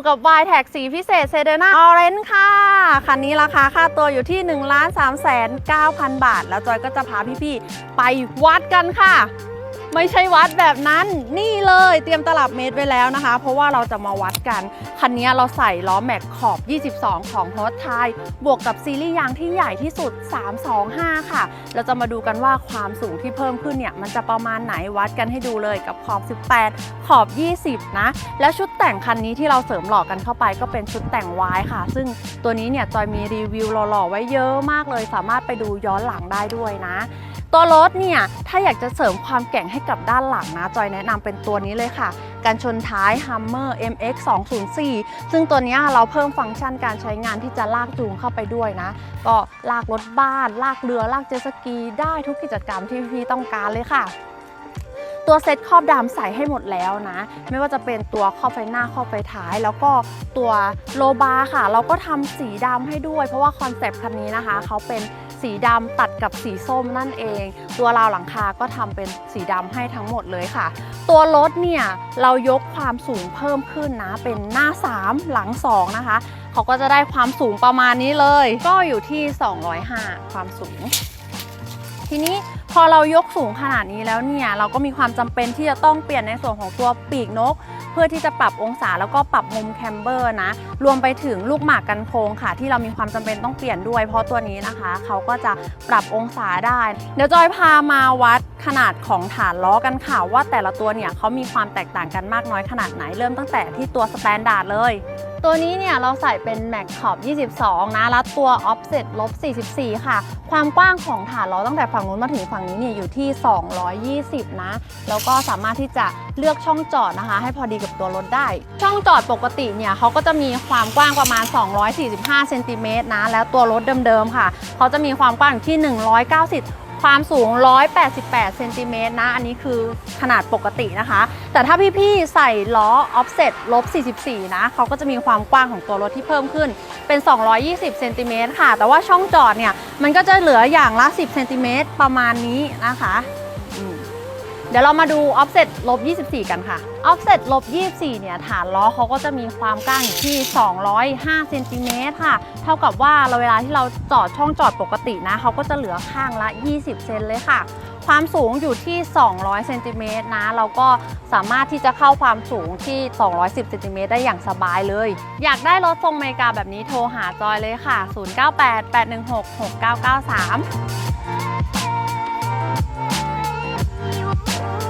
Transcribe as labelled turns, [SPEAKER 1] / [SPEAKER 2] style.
[SPEAKER 1] อยู่กับ y t a g สีพิเศษเซเดนาออเรนค่ะ คันนี้ราคาค่าตัวอยู่ที่ 1 3 9 0 0 0 บาท แล้วจอยก็จะพาพี่ๆ ไปวัดกันค่ะ ไม่ใช่วัดแบบนั้นนี่เลยเตรียมตลับเมตรไว้แล้วนะคะ เพราะว่าเราจะมาวัดกันคันนี้เราใส่ล้อแม็กขอบ 22 ของ h o t t i บวกกับซีรีส์ยางที่ใหญ่ที่สุด 325 ค่ะ เราจะมาดูกันว่าความสูงที่เพิ่มขึ้นเนี่ย มันจะประมาณไหนวัดกันให้ดูเลยกับขอบ 18 ขอบ 20 นะ แล้วชุดแต่งคันนี้ที่เราเสริมหล่อกันเข้าไปก็เป็นชุดแต่งวายค่ะ ซึ่งตัวนี้เนี่ยจอยมีรีวิวหล่อๆไว้เยอะมากเลย สามารถไปดูย้อนหลังได้ด้วยนะ ตัวรถเนี่ย ถ้าอยากจะเสริมความแกร่งให้กับด้านหลังนะ จอยแนะนำเป็นตัวนี้เลยค่ะ การชนท้าย Hummer MX 204ซึ่งตัวนี้เราเพิ่มฟังก์ชันการใช้งานที่จะลากจูงเข้าไปด้วยนะ ก็ลากรถบ้าน ลากเรือ ลากเจสกี ได้ทุกกิจกรรมที่พี่ต้องการเลยค่ะตัวเซ็ตครอบดำใส่ให้หมดแล้วนะ ไม่ว่าจะเป็นตัวครอบไฟหน้าครอบไฟท้าย แล้วก็ตัวโลบาร์ค่ะ เราก็ทำสีดำให้ด้วย เพราะว่าคอนเซปต์คันนี้นะคะ เขาเป็น สีดำตัดกับสีส้มนั่นเอง ตัวราวหลังคาก็ทำเป็นสีดำให้ทั้งหมดเลยค่ะ ตัวรถเนี่ยเรายกความสูงเพิ่มขึ้นนะ เป็นหน้า 3 หลัง 2 นะคะ เขาก็จะได้ความสูงประมาณนี้เลย ก็อยู่ที่ 205 ความสูง ทีนี้ พอเรายกสูงขนาดนี้แล้วเนี่ยเราก็มีความจำเป็นที่จะต้องเปลี่ยนในส่วนของตัวปีกนก เพื่อที่จะปรับองศาแล้วก็ปรับมุมแคมเบอร์นะ รวมไปถึงลูกหมากกันโค้งค่ะ ที่เรามีความจำเป็นต้องเปลี่ยนด้วย เพราะตัวนี้นะคะเขาก็จะปรับองศาได้ เดี๋ยวจอยพามาวัดขนาดของฐานล้อกันค่ะว่าแต่ละตัวเนี่ยเขามีความแตกต่างกันมากน้อยขนาดไหนเริ่มตั้งแต่ที่ตัวสแตนดาร์ดเลย ตัวนี้เนี่ยเราใส่เป็นแม็กขอบ 22 นะแล้วตัว offset ลบ 44 ค่ะ ความกว้างของฐานล้อตั้งแต่ฝั่งนู้นมาถึงฝั่งนี้เนี่ยอยู่ที่ 220 นะ แล้วก็สามารถที่จะเลือกช่องจอดนะคะ ให้พอดีกับตัวรถได้ ช่องจอดปกติเนี่ยเขาก็จะมีความกว้างประมาณ 245 เซนติเมตรนะ แล้วตัวรถเดิมๆค่ะ เขาจะมีความกว้างอยู่ที่ 190 ความสูง 188 เซนติเมตรนะ อันนี้คือขนาดปกตินะคะ แต่ถ้าพี่ๆ ใส่ล้อออฟเซ็ตลบ 44 นะ เขาก็จะมีความกว้างของตัวรถที่เพิ่มขึ้น เป็น 220 เซนติเมตรค่ะ แต่ว่าช่องจอดเนี่ย มันก็จะเหลืออย่างละ 10 เซนติเมตรประมาณนี้นะคะ เดี๋ยวเรามาดู offset ลบ24 กันค่ะ offset ลบ24 เนี่ย ฐานล้อเขาก็จะมีความกว้างอยู่ที่ 205เซนติเมตรค่ะ เท่ากับว่าเราเวลาที่เราจอดช่องจอดปกตินะ เขาก็จะเหลือข้างละ 20 เซนเลยค่ะ ความสูงอยู่ที่ 200เซนติเมตรนะ เราก็สามารถที่จะเข้าความสูงที่ 210เซนติเมตรได้อย่างสบายเลย อยากได้รถทรงอเมริกาแบบนี้โทรหาจอยเลยค่ะ 0988166993 Bye.